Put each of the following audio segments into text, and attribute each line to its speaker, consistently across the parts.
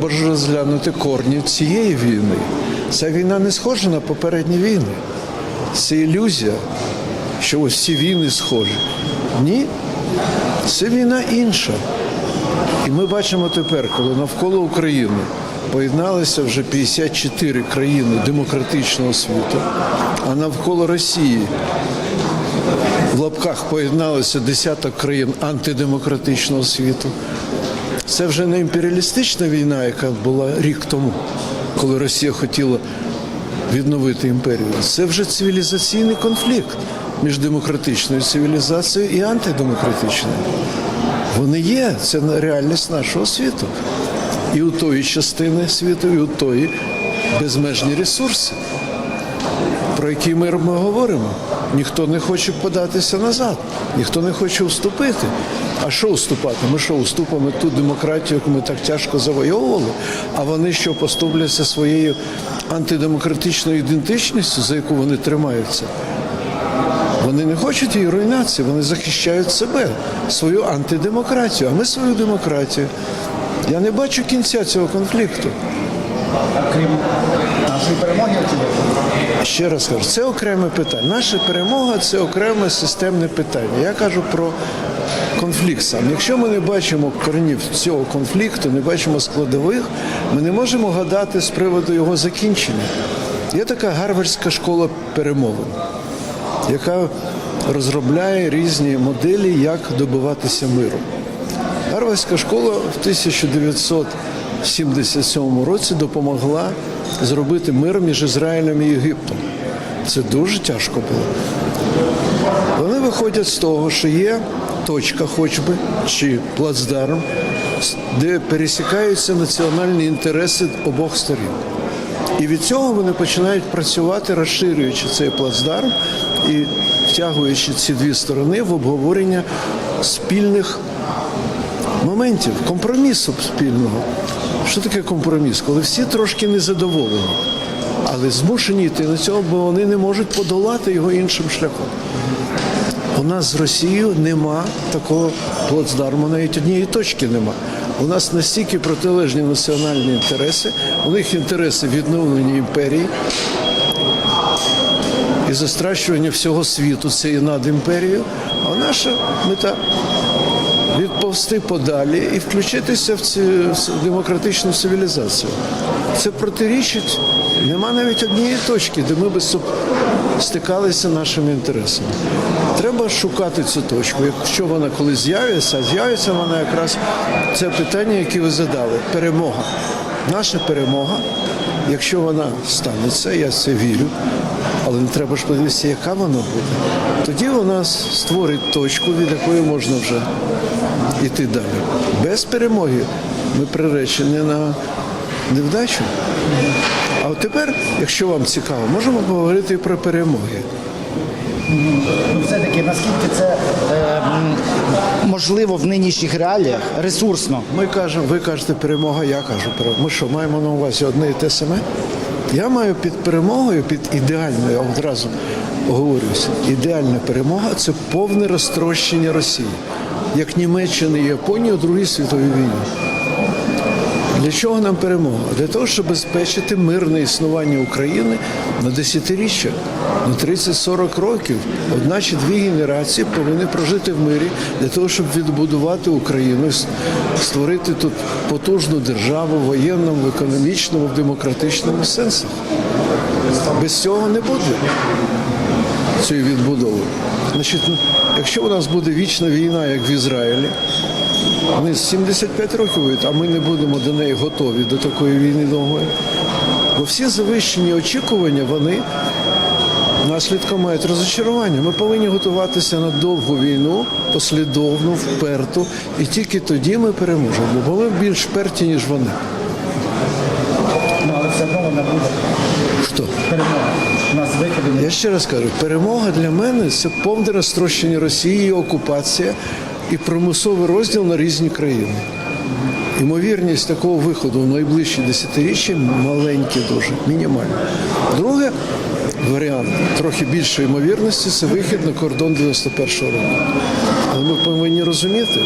Speaker 1: треба ж розглянути корні цієї війни. Ця війна не схожа на попередні війни. Це ілюзія, що ось ці війни схожі. Ні, це війна інша. І ми бачимо тепер, коли навколо України поєдналися вже 54 країни демократичного світу, а навколо Росії в лапках поєдналося десяток країн антидемократичного світу. Це вже не імперіалістична війна, яка була рік тому, коли Росія хотіла відновити імперію. Це вже цивілізаційний конфлікт між демократичною цивілізацією і антидемократичною. Вони є, це реальність нашого світу. І у тої частини світу, і у тої безмежні ресурси, про які ми говоримо. Ніхто не хоче податися назад, ніхто не хоче уступити. А що уступати? Ми що уступимо ту демократію, яку ми так тяжко завойовували, а вони що поступляться своєю антидемократичною ідентичністю, за яку вони тримаються. Вони не хочуть її руйнації, вони захищають себе, свою антидемократію, а ми свою демократію. Я не бачу кінця цього конфлікту.
Speaker 2: Крім нашої перемоги.
Speaker 1: Ще раз кажу, це окреме питання. Наша перемога це окреме системне питання. Я кажу про конфлікт сам. Якщо ми не бачимо коренів цього конфлікту, не бачимо складових, ми не можемо гадати з приводу його закінчення. Є така гарвардська школа перемовин, яка розробляє різні моделі, як добиватися миру. Гарвардська школа в 1977 році допомогла зробити мир між Ізраїлем і Єгиптом. Це дуже тяжко було. Вони виходять з того, що є точка, хоч би, чи плацдарм, де пересікаються національні інтереси обох сторін. І від цього вони починають працювати, розширюючи цей плацдарм і втягуючи ці дві сторони в обговорення спільних моментів, компромісу спільного. Що таке компроміс? Коли всі трошки незадоволені, але змушені йти на цього, бо вони не можуть подолати його іншим шляхом. У нас з Росією нема такого плацдарму, навіть однієї точки нема. У нас настільки протилежні національні інтереси, у них інтереси відновлення імперії і застращування всього світу це і над імперією, а наша мета відповсти подалі і включитися в цю демократичну цивілізацію. Це протирічить. Нема навіть однієї точки, де ми би стикалися нашими інтересами. Треба шукати цю точку. Якщо вона коли з'явиться, а з'явиться вона якраз це питання, яке ви задали. Перемога. Наша перемога, якщо вона станеться, я це вірю, але не треба ж подивитися, яка вона буде. Тоді вона створить точку, від якої можна вже йти далі. Без перемоги ми приречені на невдачу. А от тепер, якщо вам цікаво, можемо поговорити і про перемоги.
Speaker 2: Ну, все-таки наскільки це е, можливо в нинішніх реаліях ресурсно?
Speaker 1: Ми кажемо, ви кажете перемога, я кажу перемога. Ми що, маємо на увазі одне і те саме? Я маю під перемогою, під ідеальною, я одразу оговорююся, ідеальна перемога це повне розтрощення Росії, як Німеччини і Японії у Другій світовій війні. Для чого нам перемога? Для того, щоб забезпечити мирне існування України на десятиріччя, на 30-40 років. Одна чи дві генерації повинні прожити в мирі для того, щоб відбудувати Україну, створити тут потужну державу в воєнному, в економічному, в демократичному сенсах. Без цього не буде цієї відбудови. Значить, якщо у нас буде вічна війна, як в Ізраїлі, вони з 75 років а ми не будемо до неї готові до такої війни довгої. Бо всі завищені очікування, вони наслідком мають розочарування. Ми повинні готуватися на довгу війну, послідовну, вперту, і тільки тоді ми переможемо. Бо ми більш вперті, ніж вони.
Speaker 2: Ну але все одно вона буде
Speaker 1: Що?
Speaker 2: перемога.
Speaker 1: Я ще раз кажу, перемога для мене це повне розтрощення Росії, окупація і примусовий розділ на різні країни. Ймовірність такого виходу в найближчі десятиріччя маленькі дуже, мінімальні. Друге варіант трохи більшої ймовірності це вихід на кордон 91-го року. Але ми повинні розуміти,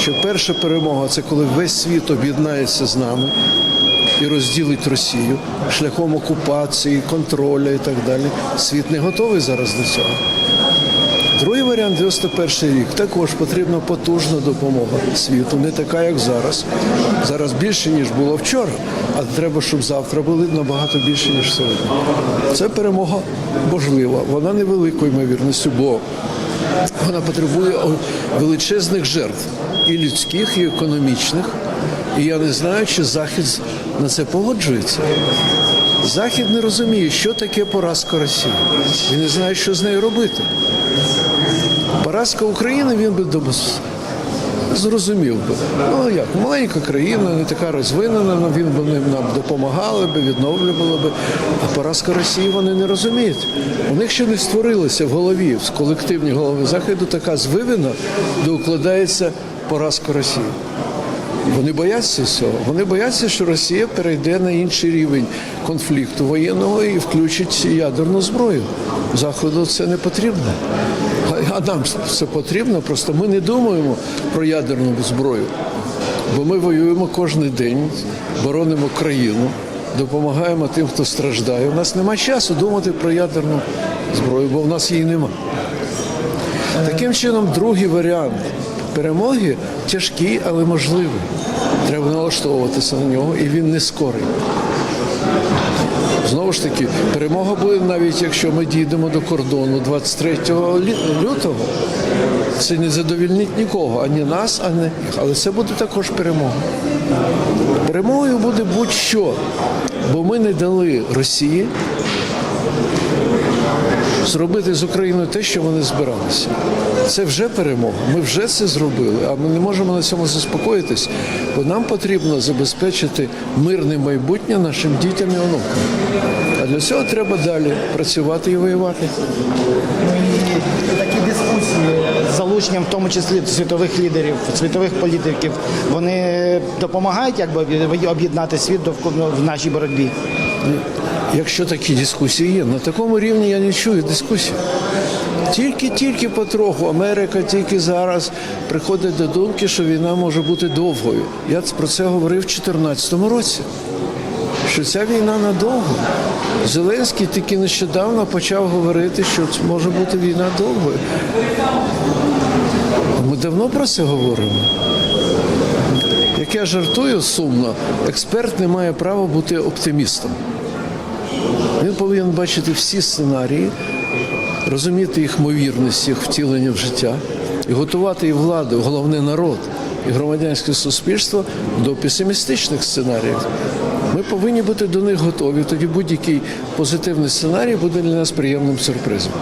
Speaker 1: що перша перемога це коли весь світ об'єднається з нами і розділить Росію шляхом окупації, контролю і так далі. Світ не готовий зараз до цього. Другий варіант 91 рік. Також потрібна потужна допомога світу, не така, як зараз. Зараз більше, ніж було вчора, а треба, щоб завтра були набагато більше, ніж сьогодні. Це перемога можлива. Вона невеликою ймовірністю, бо вона потребує величезних жертв і людських, і економічних. І я не знаю, чи Захід на це погоджується. Захід не розуміє, що таке поразка Росії. Він не знає, що з нею робити. Поразка України він би зрозумів би. Ну як, маленька країна, не така розвинена, але він би ним нам допомагали би, відновлювали би. А поразка Росії вони не розуміють. У них ще не створилася в голові, в колективній голові Заходу така звивина, де укладається поразка Росії. Вони бояться цього. Вони бояться, що Росія перейде на інший рівень конфлікту воєнного і включить ядерну зброю. Заходу це не потрібно. А- нам це потрібно. Просто ми не думаємо про ядерну зброю, бо ми воюємо кожен день, боронимо країну, допомагаємо тим, хто страждає. У нас нема часу думати про ядерну зброю, бо в нас її нема. Таким чином, другий варіант перемоги тяжкий, але можливий. Треба налаштовуватися на нього, і він не скорий. Знову ж таки, перемога буде навіть якщо ми дійдемо до кордону 23 лютого. Це не задовільнить нікого, ані нас, ані їх. Але це буде також перемога. Перемогою буде будь-що, бо ми не дали Росії зробити з Україною те, що вони збиралися. Це вже перемога. Ми вже це зробили, а ми не можемо на цьому заспокоїтись, бо нам потрібно забезпечити мирне майбутнє нашим дітям і онукам. А для цього треба далі працювати і воювати.
Speaker 2: Такі дискусії з залученням, в тому числі світових лідерів, світових політиків, вони допомагають якби об'єднати світ довкола в нашій боротьбі.
Speaker 1: Якщо такі дискусії є, на такому рівні я не чую дискусій. Тільки-тільки потроху Америка тільки зараз приходить до думки, що війна може бути довгою. Я про це говорив у 2014 році. Що ця війна надовго. Зеленський тільки нещодавно почав говорити, що може бути війна довгою. Ми давно про це говоримо. Як я жартую сумно, експерт не має права бути оптимістом. Він повинен бачити всі сценарії, розуміти їх ймовірність, їх втілення в життя і готувати і владу, головне народ і громадянське суспільство до песимістичних сценаріїв. Ми повинні бути до них готові. Тоді будь-який позитивний сценарій буде для нас приємним сюрпризом.